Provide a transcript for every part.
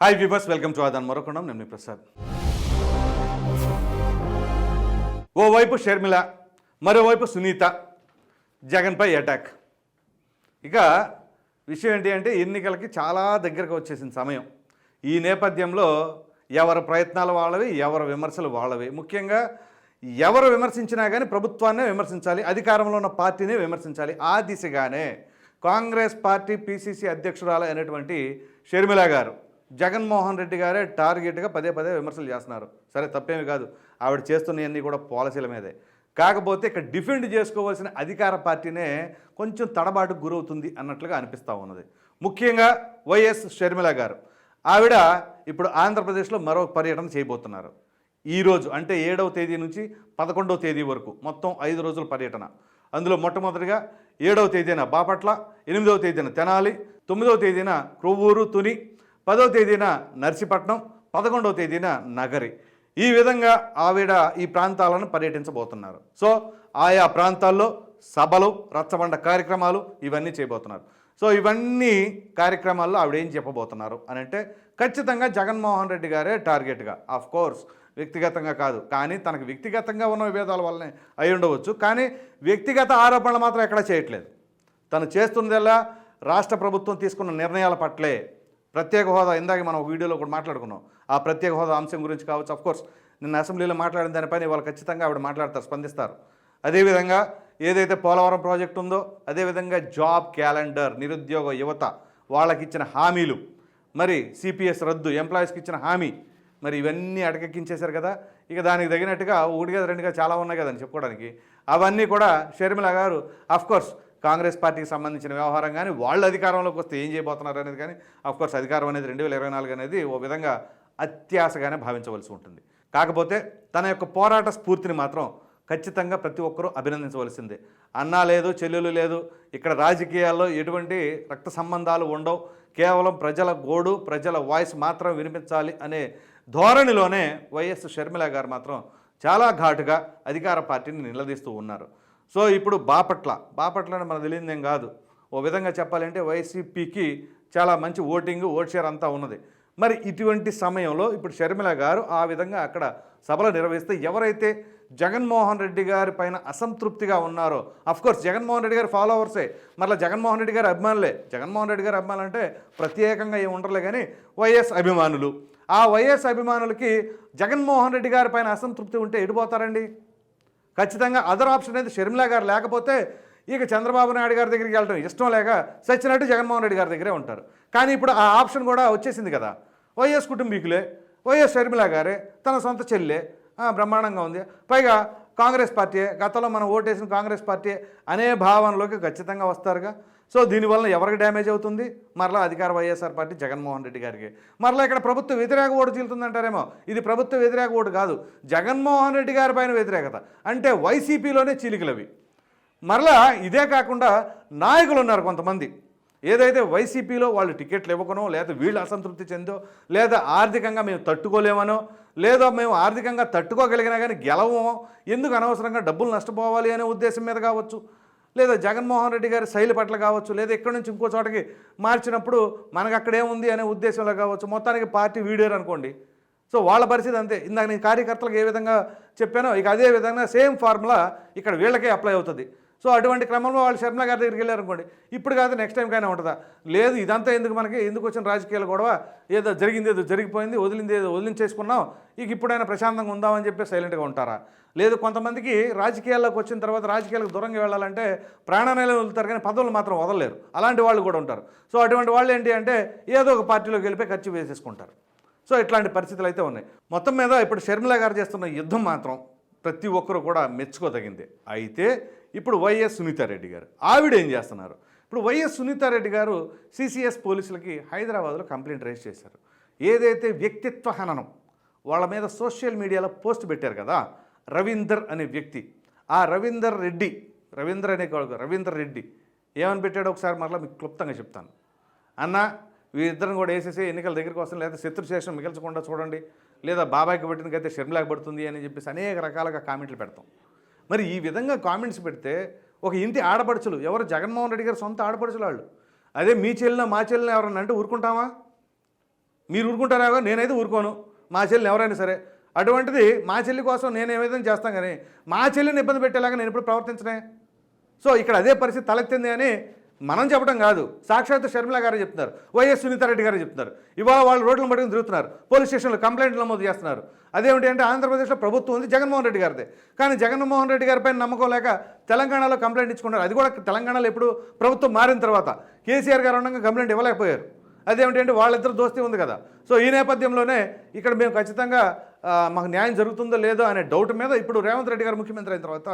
Hi viewers welcome to ఆదాన్ మరొకడం నేను మీ ప్రసాద్ ఓవైపు షర్మిల మరోవైపు సునీత జగన్పై అటాక్ ఇక విషయం ఏంటి అంటే ఎన్నికలకి చాలా దగ్గరకు వచ్చేసిన సమయం. ఈ నేపథ్యంలో ఎవరి ప్రయత్నాలు వాళ్ళవి ఎవరి విమర్శలు వాళ్ళవి. ముఖ్యంగా ఎవరు విమర్శించినా కానీ ప్రభుత్వాన్నే విమర్శించాలి అధికారంలో ఉన్న పార్టీనే విమర్శించాలి. ఆ దిశగానే కాంగ్రెస్ పార్టీ పిసిసి అధ్యక్షురాలు అయినటువంటి షర్మిల గారు జగన్మోహన్ రెడ్డి గారే టార్గెట్గా పదే పదే విమర్శలు చేస్తున్నారు. సరే తప్పేమి కాదు. ఆవిడ చేస్తున్నవన్నీ కూడా పాలసీల మీదే. కాకపోతే ఇక్కడ డిఫెండ్ చేసుకోవాల్సిన అధికార పార్టీనే కొంచెం తడబాటుకు గురవుతుంది అన్నట్లుగా అనిపిస్తూ ఉన్నది. ముఖ్యంగా వైఎస్ షర్మిల గారు. ఆవిడ ఇప్పుడు ఆంధ్రప్రదేశ్లో మరో పర్యటన చేయబోతున్నారు. ఈరోజు అంటే ఏడవ తేదీ నుంచి పదకొండవ తేదీ వరకు మొత్తం ఐదు రోజుల పర్యటన. అందులో మొట్టమొదటిగా ఏడవ తేదీన బాపట్ల ఎనిమిదవ తేదీన తెనాలి తొమ్మిదవ తేదీన క్రొవ్వూరు తుని పదవ తేదీన నర్సీపట్నం పదకొండవ తేదీన నగరి. ఈ విధంగా ఆవిడ ఈ ప్రాంతాలను పర్యటించబోతున్నారు. సో ఆయా ప్రాంతాల్లో సభలు రచ్చబండ కార్యక్రమాలు ఇవన్నీ చేయబోతున్నారు. సో ఇవన్నీ కార్యక్రమాల్లో ఆవిడ ఏం చెప్పబోతున్నారు అని అంటే ఖచ్చితంగా జగన్మోహన్ రెడ్డి గారే టార్గెట్గా. ఆఫ్ కోర్స్ వ్యక్తిగతంగా కాదు. కానీ తనకు వ్యక్తిగతంగా ఉన్న విభేదాల వల్లనే అయి ఉండవచ్చు. కానీ వ్యక్తిగత ఆరోపణలు మాత్రం ఎక్కడా చేయట్లేదు. తను చేస్తున్నదల్లా రాష్ట్ర ప్రభుత్వం తీసుకున్న నిర్ణయాల పట్లే ప్రత్యేక హోదా ఇందాక మనం వీడియోలో కూడా మాట్లాడుకున్నాం. ఆ ప్రత్యేక హోదా అంశం గురించి కావచ్చు అఫ్ కోర్స్ నిన్న అసెంబ్లీలో మాట్లాడిన దానిపైన వాళ్ళు ఖచ్చితంగా ఆవిడ మాట్లాడతారు స్పందిస్తారు. అదేవిధంగా ఏదైతే పోలవరం ప్రాజెక్ట్ ఉందో అదేవిధంగా జాబ్ క్యాలెండర్ నిరుద్యోగ యువత వాళ్ళకి ఇచ్చిన హామీలు. మరి సిపిఎస్ రద్దు ఎంప్లాయీస్కి ఇచ్చిన హామీ. మరి ఇవన్నీ అటకెక్కించేశారు కదా. ఇక దానికి తగినట్టుగా ఒకటిగా రెండుగా చాలా ఉన్నాయి కదండి చెప్పుకోవడానికి. అవన్నీ కూడా షర్మిల గారు అఫ్కోర్స్ కాంగ్రెస్ పార్టీకి సంబంధించిన వ్యవహారం కానీ వాళ్ళు అధికారంలోకి వస్తే ఏం చేయబోతున్నారు అనేది కానీ అఫ్కోర్స్ అధికారం అనేది రెండు వేల ఇరవై నాలుగు అనేది ఓ విధంగా అత్యాశగానే భావించవలసి ఉంటుంది. కాకపోతే తన యొక్క పోరాట స్ఫూర్తిని మాత్రం ఖచ్చితంగా ప్రతి ఒక్కరూ అభినందించవలసిందే. అన్నా లేదు చెల్లెలు లేదు ఇక్కడ రాజకీయాల్లో ఎటువంటి రక్త సంబంధాలు ఉండవు. కేవలం ప్రజల గోడు ప్రజల వాయిస్ మాత్రం వినిపించాలి అనే ధోరణిలోనే వైఎస్ షర్మిల గారు మాత్రం చాలా ఘాటుగా అధికార పార్టీని నిలదీస్తూ ఉన్నారు. సో ఇప్పుడు బాపట్ల బాపట్ల మనకు తెలియదేం కాదు. ఓ విధంగా చెప్పాలంటే వైసీపీకి చాలా మంచి ఓటింగ్ ఓట్ షేర్ అంతా ఉన్నది. మరి ఇటువంటి సమయంలో ఇప్పుడు షర్మిల గారు ఆ విధంగా అక్కడ సభలు నిర్వహిస్తే ఎవరైతే జగన్మోహన్ రెడ్డి గారి పైన అసంతృప్తిగా ఉన్నారో అఫ్కోర్స్ జగన్మోహన్ రెడ్డి గారి ఫాలోవర్సే మరలా జగన్మోహన్ రెడ్డి గారి అభిమానులే. జగన్మోహన్ రెడ్డి గారి అభిమానులు అంటే ప్రత్యేకంగా ఏమి ఉండలే కానీ వైఎస్ అభిమానులు. ఆ వైఎస్ అభిమానులకి జగన్మోహన్ రెడ్డి గారి పైన అసంతృప్తి ఉంటే ఎడిపోతారండి ఖచ్చితంగా అదర్ ఆప్షన్ అనేది షర్మిలా గారు లేకపోతే ఇక చంద్రబాబు నాయుడు గారి దగ్గరికి వెళ్ళడం ఇష్టం లేక సచ్చినట్టు జగన్మోహన్ రెడ్డి గారి దగ్గరే ఉంటారు. కానీ ఇప్పుడు ఆ ఆప్షన్ కూడా వచ్చేసింది కదా. వైఎస్ కుటుంబీకులే వైఎస్ షర్మిల గారే తన సొంత చెల్లె బ్రహ్మాండంగా ఉంది. పైగా కాంగ్రెస్ పార్టీ గతంలో మనం ఓటేసిన కాంగ్రెస్ పార్టీ అనే భావనలోకి ఖచ్చితంగా వస్తారుగా. సో దీనివల్ల ఎవరికి డ్యామేజ్ అవుతుంది? మరలా అధికార వైఎస్ఆర్ పార్టీ జగన్మోహన్ రెడ్డి గారికి. మరలా ఇక్కడ ప్రభుత్వ వ్యతిరేక ఓటు చీలుతుందంటారేమో? ఇది ప్రభుత్వ వ్యతిరేక ఓటు కాదు. జగన్మోహన్ రెడ్డి గారి పైన వ్యతిరేకత. అంటే వైసీపీలోనే చీలికలవి. మరలా ఇదే కాకుండా నాయకులు ఉన్నారు కొంతమంది. ఏదైతే వైసీపీలో వాళ్ళు టికెట్లు ఇవ్వకనో లేదా వీళ్ళు అసంతృప్తి చెందో లేదా ఆర్థికంగా మేము తట్టుకోలేమనో లేదా మేము ఆర్థికంగా తట్టుకోగలిగినా కానీ గెలవమో ఎందుకు అనవసరంగా డబ్బులు నష్టపోవాలి అనే ఉద్దేశం మీద కావచ్చు. లేదా జగన్మోహన్ రెడ్డి గారి శైలి పట్ల కావచ్చు లేదా ఎక్కడి నుంచి ఇంకో చోటకి మార్చినప్పుడు మనకు అక్కడేముంది అనే ఉద్దేశంలో కావచ్చు మొత్తానికి పార్టీ వీడారు అనుకోండి. సో వాళ్ళ పరిస్థితి అంతే. ఇందాక నేను కార్యకర్తలకు ఏ విధంగా చెప్పానో ఇక అదే విధంగా సేమ్ ఫార్ములా ఇక్కడ వీళ్ళకే అప్లై అవుతుంది. సో అటువంటి క్రమంలో వాళ్ళు శర్మ గారి దగ్గరికి వెళ్ళారు అనుకోండి ఇప్పుడు కాదు నెక్స్ట్ టైం కానీ ఉంటుందా? లేదు ఇదంతా ఎందుకు మనకి? ఎందుకు వచ్చిన రాజకీయాలు గొడవ? ఏదో జరిగింది ఏదో జరిగిపోయింది వదిలింది ఏదో వదిలించేసుకున్నాం. ఇక ఇప్పుడైనా ప్రశాంతంగా ఉందామని చెప్పి సైలెంట్గా ఉంటారా? లేదు కొంతమందికి రాజకీయాల్లోకి వచ్చిన తర్వాత రాజకీయాలకు దూరంగా వెళ్ళాలంటే ప్రాణాలు వదులుతారు కానీ పదవులు మాత్రం వదలలేరు. అలాంటి వాళ్ళు కూడా ఉంటారు. సో అటువంటి వాళ్ళు ఏంటి అంటే ఏదో ఒక పార్టీలోకి వెళ్ళిపోయి ఖర్చు వేసేసుకుంటారు. సో ఇట్లాంటి పరిస్థితులు అయితే ఉన్నాయి. మొత్తం మీద ఇప్పుడు షర్మిల గారు చేస్తున్న యుద్ధం మాత్రం ప్రతి ఒక్కరు కూడా మెచ్చుకోదగింది. అయితే ఇప్పుడు వైఎస్ సునీతారెడ్డి గారు. ఆవిడ ఏం చేస్తున్నారు? ఇప్పుడు వైఎస్ సునీతారెడ్డి గారు సిసిఎస్ పోలీసులకి హైదరాబాద్లో కంప్లైంట్ రైజ్ చేశారు. ఏదైతే వ్యక్తిత్వ హననం వాళ్ళ మీద సోషల్ మీడియాలో పోస్ట్ పెట్టారు కదా రవీందర్ అనే వ్యక్తి. ఆ రవీందర్ రెడ్డి రవీందర్ అనే కాదు, రవీందర్ రెడ్డి. ఏమని పెట్టాడో ఒకసారి మరలా మీకు క్లుప్తంగా చెప్తాను. అన్న వీరిద్దరిని కూడా వేసేసి ఎన్నికల దగ్గరికి వస్తుంది లేదా శత్రుశేషం మిగల్చకుండా చూడండి లేదా బాబాయ్కి పెట్టినకైతే అయితే షర్మిలాకి పడుతుంది అని చెప్పేసి అనేక రకాలుగా కామెంట్లు పెడతాం. మరి ఈ విధంగా కామెంట్స్ పెడితే ఒక ఇంటి ఆడపడుచులు ఎవరు జగన్మోహన్ రెడ్డి గారు సొంత ఆడపడుచులు వాళ్ళు? అదే మీ చెల్లిన మా చెల్లిన ఎవరన్నా అంటే ఊరుకుంటామా మీరు ఊరుకుంటారా? నేనైతే ఊరుకోను. మా చెల్లిని ఎవరైనా సరే. అటువంటిది మా చెల్లి కోసం నేను ఏమైనా చేస్తాను కానీ మా చెల్లిని ఇబ్బంది పెట్టేలాగా నేను ఇప్పుడు ప్రవర్తించనే. సో ఇక్కడ అదే పరిస్థితి తలెత్తింది అని మనం చెప్పడం కాదు. సాక్షాత్ షర్మిల గారు చెప్తున్నారు. వైఎస్ సునీతారెడ్డి గారు చెప్తున్నారు. ఇవాళ వాళ్ళు రోడ్లను పట్టుకుని తిరుగుతున్నారు. పోలీస్ స్టేషన్లో కంప్లైంట్లు నమోదు చేస్తున్నారు. అదేమిటి అంటే ఆంధ్రప్రదేశ్లో ప్రభుత్వం ఉంది జగన్మోహన్ రెడ్డి గారిదే. కానీ జగన్మోహన్ రెడ్డి గారిపై నమ్మకం లేక తెలంగాణలో కంప్లైంట్ ఇచ్చుకున్నారు. అది కూడా తెలంగాణలో ఎప్పుడు ప్రభుత్వం మారిన తర్వాత కేసీఆర్ గారు ఉండగా కంప్లైంట్ ఇవ్వలేకపోయారు. అదేమిటంటే వాళ్ళిద్దరు దోస్తీ ఉంది కదా. సో ఈ నేపథ్యంలోనే ఇక్కడ మేము ఖచ్చితంగా మాకు న్యాయం జరుగుతుందో లేదో అనే డౌట్ మీద ఇప్పుడు రేవంత్ రెడ్డి గారు ముఖ్యమంత్రి అయిన తర్వాత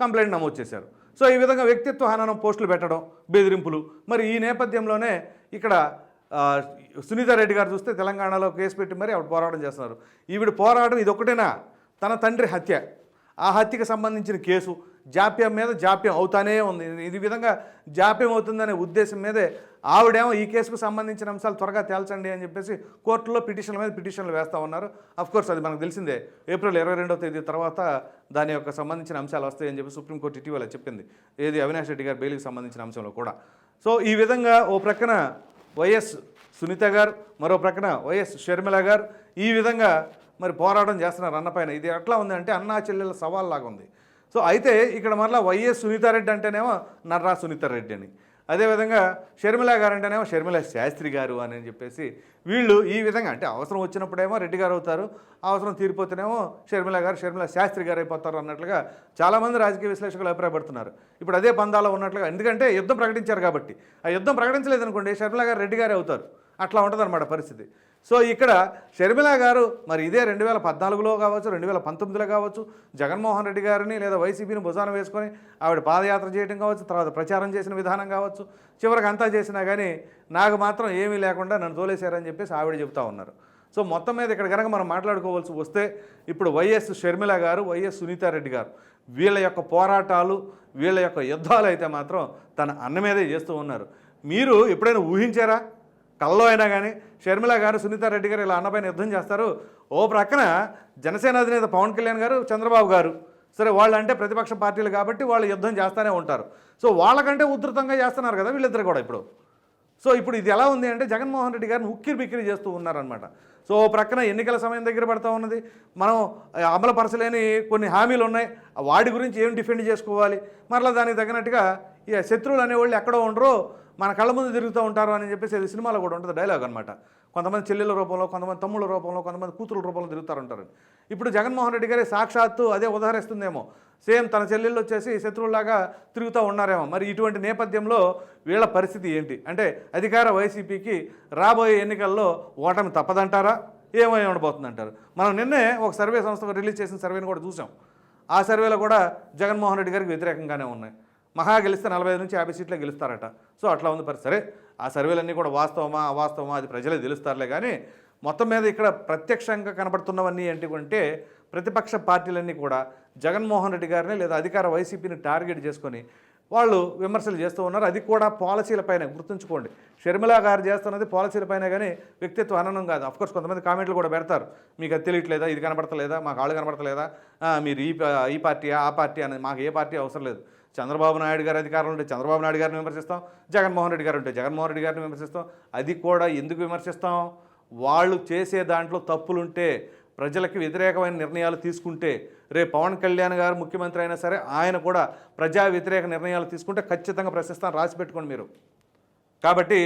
కంప్లైంట్ నమోదు చేశారు. సో ఈ విధంగా వ్యక్తిత్వ హననం పోస్టులు పెట్టడం బెదిరింపులు. మరి ఈ నేపథ్యంలోనే ఇక్కడ ఆ, సునీతారెడ్డి గారు చూస్తే తెలంగాణలో కేసు పెట్టి మరి ఆవిడ పోరాటం చేస్తున్నారు. ఈవిడ పోరాటం ఇది ఒకటేనా తన తండ్రి హత్య. ఆ హత్యకు సంబంధించిన కేసు జాప్యం మీద జాప్యం అవుతానే ఉంది. ఇది విధంగా జాప్యం అవుతుందనే ఉద్దేశం మీదే ఆవిడేమో ఈ కేసుకు సంబంధించిన అంశాలు త్వరగా తేల్చండి అని చెప్పేసి కోర్టులో పిటిషన్ల మీద పిటిషన్లు వేస్తూ ఉన్నారు. కోర్స్ అది మనకు తెలిసిందే. ఏప్రిల్ ఇరవై రెండవ తేదీ తర్వాత దాని యొక్క సంబంధించిన అంశాలు వస్తాయని చెప్పి సుప్రీంకోర్టు ఇటీవల చెప్పింది. ఏది అవినాష్ రెడ్డి గారి బెయిల్కి సంబంధించిన అంశంలో కూడా. సో ఈ విధంగా ఓ ప్రక్కన వైఎస్ సునీత గారు మరో ప్రక్కన వైఎస్ షర్మిల గారు ఈ విధంగా మరి పోరాటం చేస్తున్నారు అన్నపైన ఇది ఎట్లా ఉంది అంటే అన్నా చెల్లెల సవాల్ లాగా ఉంది. సో అయితే ఇక్కడ మరలా వైఎస్ సునీతారెడ్డి అంటేనేమో నర్రా సునీతారెడ్డి అని. అదేవిధంగా షర్మిల గారు అంటేనేమో షర్మిల శాస్త్రి గారు అని చెప్పేసి వీళ్ళు ఈ విధంగా అంటే అవసరం వచ్చినప్పుడేమో రెడ్డి గారు అవుతారు అవసరం తీరిపోతేనేమో షర్మిల గారు షర్మిల శాస్త్రి గారు అయిపోతారు అన్నట్లుగా చాలామంది రాజకీయ విశ్లేషకులు అభిప్రాయపడుతున్నారు. ఇప్పుడు అదే పందాలో ఉన్నట్లుగా ఎందుకంటే యుద్ధం ప్రకటించారు కాబట్టి. ఆ యుద్ధం ప్రకటించలేదనుకోండి షర్మిల గారు రెడ్డి గారే అవుతారు. అట్లా ఉంటుందన్నమాట పరిస్థితి. సో ఇక్కడ షర్మిల గారు మరి ఇదే రెండు వేల పద్నాలుగులో కావచ్చు రెండు వేల పంతొమ్మిదిలో కావచ్చు జగన్మోహన్ రెడ్డి గారిని లేదా వైసీపీని భుజాన వేసుకొని ఆవిడ పాదయాత్ర చేయడం కావచ్చు తర్వాత ప్రచారం చేసిన విధానం కావచ్చు చివరికి అంతా చేసినా కానీ నాకు మాత్రం ఏమీ లేకుండా నన్ను తోలేశారని చెప్పేసి ఆవిడ చెప్తా ఉన్నారు. సో మొత్తం మీద ఇక్కడ కనుక మనం మాట్లాడుకోవాల్సి వస్తే ఇప్పుడు వైఎస్ షర్మిల గారు వైఎస్ సునీతారెడ్డి గారు వీళ్ళ యొక్క పోరాటాలు వీళ్ళ యొక్క యుద్ధాలు అయితే మాత్రం తన అన్న మీదే చేస్తూ ఉన్నారు. మీరు ఎప్పుడైనా ఊహించారా? కల్లో అయినా కానీ షర్మిల గారు సునీతారెడ్డి గారు ఇలా అన్నపైన యుద్ధం చేస్తారు. ఓ ప్రక్కన జనసేన అధినేత పవన్ కళ్యాణ్ గారు చంద్రబాబు గారు. సరే వాళ్ళు అంటే ప్రతిపక్ష పార్టీలు కాబట్టి వాళ్ళు యుద్ధం చేస్తూనే ఉంటారు. సో వాళ్ళకంటే ఉధృతంగా చేస్తున్నారు కదా వీళ్ళిద్దరు కూడా ఇప్పుడు. సో ఇప్పుడు ఇది ఎలా ఉంది అంటే జగన్మోహన్ రెడ్డి గారిని ఉక్కిరి బిక్కిరి చేస్తూ ఉన్నారనమాట సో ప్రక్కన ఎన్నికల సమయం దగ్గర పడతా ఉన్నది. మనం అమలుపరచలేని కొన్ని హామీలు ఉన్నాయి. వాడి వాటి గురించి ఏం డిఫెండ్ చేసుకోవాలి? మరలా దానికి తగినట్టుగా ఇక శత్రువులు అనేవాళ్ళు ఎక్కడో ఉండరో. మన కళ్ళ ముందు తిరుగుతూ ఉంటారు అని చెప్పేసి అది సినిమాలో కూడా ఉంటుంది డైలాగ్ అనమాట కొంతమంది చెల్లెల రూపంలో కొంతమంది తమ్ముళ్ళ రూపంలో కొంతమంది కూతురు రూపంలో తిరుగుతారంటారు. ఇప్పుడు జగన్మోహన్ రెడ్డి గారి సాక్షాత్తు అదే ఉదాహరిస్తుందేమో. సేమ్ తన చెల్లెళ్ళు వచ్చేసి శత్రువులాగా తిరుగుతూ ఉన్నారేమో. మరి ఇటువంటి నేపథ్యంలో వీళ్ళ పరిస్థితి ఏంటి? అంటే అధికార వైసీపీకి రాబోయే ఎన్నికల్లో ఓటమి తప్పదంటారా? ఏమై ఉండబోతుందంటారు మనం నిన్నే ఒక సర్వే సంస్థ రిలీజ్ చేసిన సర్వేని కూడా చూసాం ఆ సర్వేలో కూడా జగన్మోహన్ రెడ్డి గారికి వ్యతిరేకంగానే ఉన్నాయి. మహా గెలిస్తే నలభై ఐదు నుంచి యాభై సీట్లే గెలుస్తారట. సో అట్లా ఉంది పరిస్థితి. సరే ఆ సర్వేలన్నీ కూడా వాస్తవమా అవాస్తవమా అది ప్రజలే తెలుస్తారులే కానీ మొత్తం మీద ఇక్కడ ప్రత్యక్షంగా కనబడుతున్నవన్నీ ఏంటి ప్రతిపక్ష పార్టీలన్నీ కూడా జగన్మోహన్ రెడ్డి గారిని లేదా అధికార వైసీపీని టార్గెట్ చేసుకొని వాళ్ళు విమర్శలు చేస్తూ ఉన్నారు. అది కూడా పాలసీలపైన గుర్తుంచుకోండి. షర్మిల గారు చేస్తున్నది పాలసీలపైన కానీ వ్యక్తిత్వ అననం కాదు. అఫ్కోర్స్ కొంతమంది కామెంట్లు కూడా పెడతారు. మీకు అది తెలియట్లేదా? ఇది కనబడతలేదా? మాకు ఆళ్ళు కనబడతలేదా? మీరు ఈ ఈ పార్టీ ఆ పార్టీ అనేది మాకు ఏ పార్టీ అవసరం లేదు. చంద్రబాబు నాయుడు గారు అధికారంలో ఉంటే చంద్రబాబు నాయుడు గారిని విమర్శిస్తాం జగన్మోహన్ రెడ్డి గారు ఉంటే జగన్మోహన్ రెడ్డి గారిని విమర్శిస్తాం. అది కూడా ఎందుకు విమర్శిస్తాం? వాళ్ళు చేసే దాంట్లో తప్పులుంటే ప్రజలకు వ్యతిరేకమైన నిర్ణయాలు తీసుకుంటే రేపు పవన్ కళ్యాణ్ గారు ముఖ్యమంత్రి అయినా సరే ఆయన కూడా ప్రజా వ్యతిరేక నిర్ణయాలు తీసుకుంటే ఖచ్చితంగా ప్రశ్నిస్తాను రాసి పెట్టుకోండి మీరు. కాబట్టి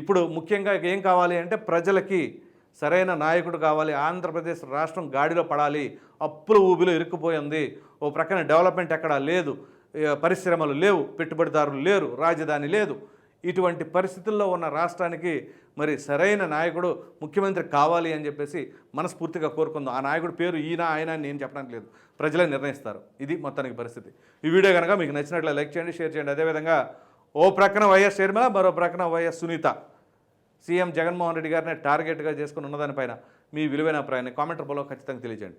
ఇప్పుడు ముఖ్యంగా ఏం కావాలి అంటే ప్రజలకి సరైన నాయకుడు కావాలి ఆంధ్రప్రదేశ్ రాష్ట్రం గాడిలో పడాలి అప్పుల ఊబిలో ఇరుక్కుపోయింది ఓ ప్రక్కన డెవలప్మెంట్ ఎక్కడా లేదు పరిశ్రమలు లేవు పెట్టుబడిదారులు లేరు రాజధాని లేదు. ఇటువంటి పరిస్థితుల్లో ఉన్న రాష్ట్రానికి మరి సరైన నాయకుడు ముఖ్యమంత్రి కావాలి అని చెప్పేసి మనస్ఫూర్తిగా కోరుకుందాం. ఆ నాయకుడు పేరు ఈయన ఆయన అని నేను చెప్పడానికి లేదు. ప్రజలే నిర్ణయిస్తారు. ఇది మొత్తానికి పరిస్థితి. ఈ వీడియో కనుక మీకు నచ్చినట్లు లైక్ చేయండి షేర్ చేయండి. అదేవిధంగా ఓ ప్రక్కన వైఎస్ షర్మిల మరో ప్రక్కన వైఎస్ సునీత. సీఎం జగన్మోహన్ రెడ్డి గారిని టార్గెట్గా చేసుకుని ఉన్నదానిపైన మీ విలువైన అభిప్రాయాన్ని కామెంట్ రూపంలో ఖచ్చితంగా తెలియజేయండి.